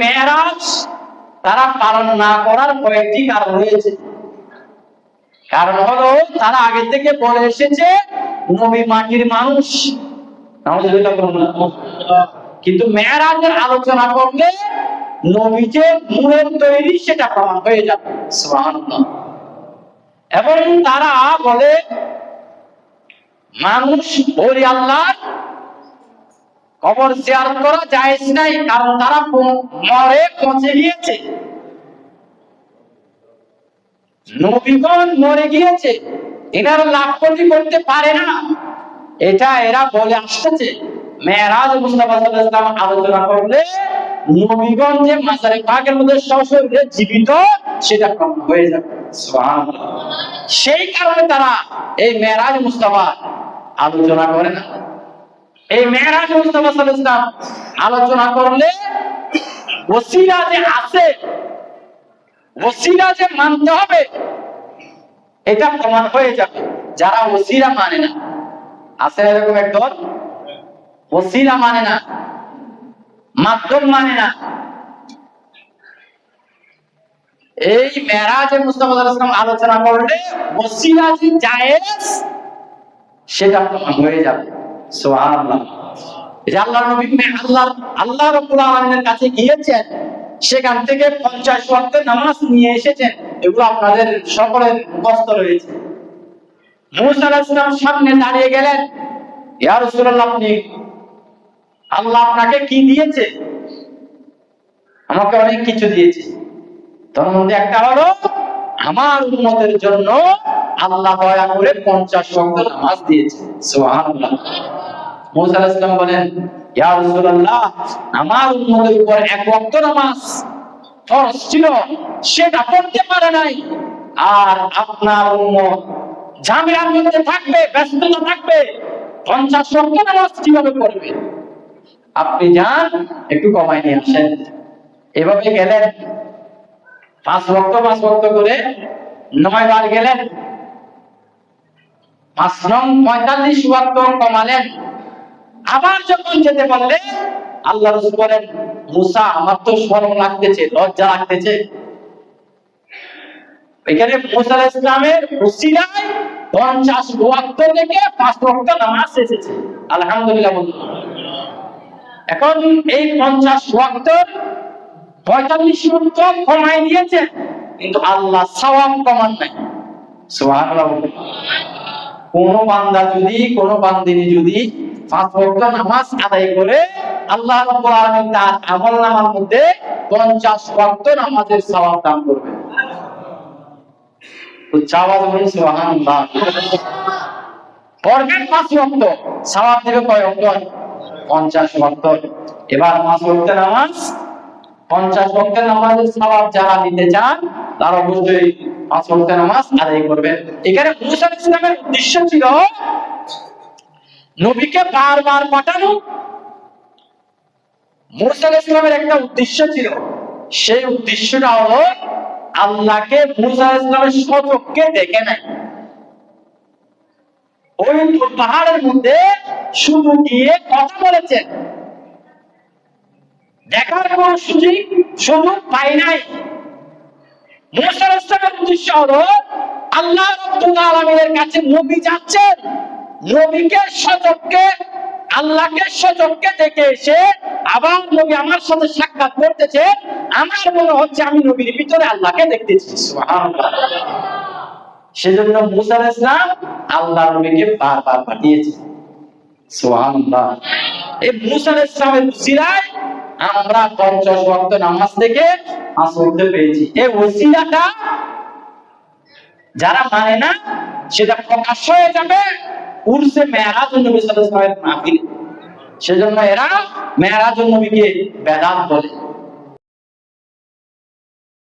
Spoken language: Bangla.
মেয়েরাজ তারা পালন না করার কয়েকটি কারণ রয়েছে কারণ হলো, তারা আগে থেকে বলে এসেছে, নবী মাটির মানুষ। কিন্তু মেয়েরাজের আলোচনা করলে নবী যে মূলের তৈরি সেটা প্রমাণ হয়ে যাবে। এবং তারা বলে, মানুষ আল্লাহ কবর শেয়ার করা জায়েজ নাই, কারণ তারা মরে পচে গিয়েছে। নবীগণ মরে গিয়েছে। এনারা লাভ ক্ষতি করতে পারে না। এটা এরা বলে আসতেছে। মেয়েরাজ মুস্তাফা আলোচনা করলে নবীগণ যে মাজারে পাকের মধ্যে সশরীরে জীবিত, সেটা প্রমাণ হয়ে যাবে। সেই কারণে তারা এই মেয়েরাজ মুস্তাফা আলোচনা করে না। এই মেয়েরাজ মুস্তফা আলোচনা করলে ওসিলা যে আছে, ওসিলা যে মানতে হবে, এটা প্রমাণ হয়ে যাবে। যারা ওসিলা মানে না, আছে এরকম একদল? ওসিলা মানে না, মাধ্যম মানে না। এই মেরাজে মুস্তাফা আলোচনা করলে ওসিলা যে জায়েজ, সেটা প্রমাণ হয়ে যাবে। যে আল্লাহ সেখান থেকে পঞ্চাশ নামাজ নিয়ে এসেছেন, এগুলো আপনাদের সকলের রয়েছে। সামনে দাঁড়িয়ে গেলেন আপনি, আল্লাহ আপনাকে কি দিয়েছে? আমাকে অনেক কিছু দিয়েছে। তার মধ্যে একটা হলো, আমার উম্মতের জন্য আল্লাহ দয়া করে পঞ্চাশ ওয়াক্ত নামাজ দিয়েছে। সুবহানাল্লাহ। মুসা বলেন, ইয়া রাসূলুল্লাহ, আমার উম্মতের উপর এক ওয়াক্ত নামাজ ফরজ ছিল, সেটা পড়তে পারে নাই। আর আপনার উম্মত ঝামেলার মধ্যে থাকবে, ব্যস্ততা থাকবে, পঞ্চাশ ওয়াক্ত নামাজ কীভাবে পড়বে? আপনি যান, একটু কমাই নিয়ে আসেন। এভাবে গেলেন, পাঁচ ভক্ত পাঁচ ভক্ত করে নয় বার গেলেন। পাঁচ নং পঁয়তাল্লিশ ওয়াক্ত কমালেন। আবার যখন যেতে পারলে আল্লাহ রসুল বলেন, মুসা, আমার তো শরম লাগতেছে, লজ্জা লাগতেছে। এখানে মুসা ইসলামের উসিলায় পঞ্চাশ ওয়াক্ত থেকে পাঁচ ওয়াক্ত নামাজ এসেছে। আলহামদুলিল্লাহ এখন এই পঞ্চাশ ওয়াক্ত পঁয়তাল্লিশ ওয়াক্ত কমাই দিয়েছে, কিন্তু আল্লাহ সওয়াব কমান নাই। বলুন। কোন বান্দা যদি, কোন বান্দিনী যদি পাঁচ ওয়াক্ত নামাজ আদায় করে আল্লাহ রাব্বুল আলামিন তার আমলনামার মধ্যে 50 ওয়াক্ত নামাজের সওয়াব দান করবে তো চাওয়াজ সুবহানাল্লাহ। পড়বেন পাঁচ ওয়াক্ত, সওয়াব দেবে কয় ওয়াক্ত? 50 ওয়াক্ত। এবার নামাজ 50 ওয়াক্ত নামাজের যারা নিতে চান, তারা অবশ্যই পাঁচ নামাজ আদায় করবেন। এখানে ছিল নবীকে বারবার পাঠানো। আলাইহিস ইসলামের একটা উদ্দেশ্য ছিল। সেই উদ্দেশ্যটা হলো, আল্লাহকে আলাইহিস ইসলামের সচক্ষে দেখে নাই ওই পাহাড়ের মধ্যে শুধু গিয়ে কথা বলেছেন দেখার কোন সুযোগ সুযোগ পাই নাই। আলাইহিস ইসলামের উদ্দেশ্য হলো, আল্লাহ আলামিনের কাছে নবী যাচ্ছেন। নবীকে আল্লাহকে দেখে এসে আবার নবী আমার সাথে সাক্ষাৎ করতেছে। আমার মনে হচ্ছে আমি নবীর ভিতরে আল্লাহকে সেজন্য মুসা আলাইহিস সালাম আল্লাহ নবীকে বারবার পাঠিয়েছে যারা মানে না, সেটা প্রকাশ হয়ে যাবে। উর্সে মেয়ারাজ নবী সাল্লাল্লাহু সেজন্য এরা মেয়ারাজ নবীকে বেদাত বলে।